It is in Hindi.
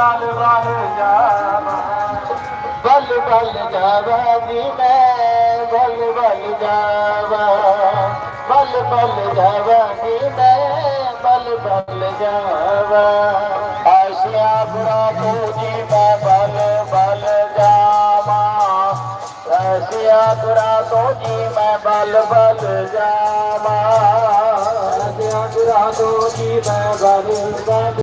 बल बल जावा। बल बल जावा जी मैं बल बल जावा। बल बल जावा जी मैं बल बल जावा। आशिया बुरा जी मैं बल बल जावा। आशिया बुरा जी मैं बल बल जावा। आशिया बुरा जी मैं बल बल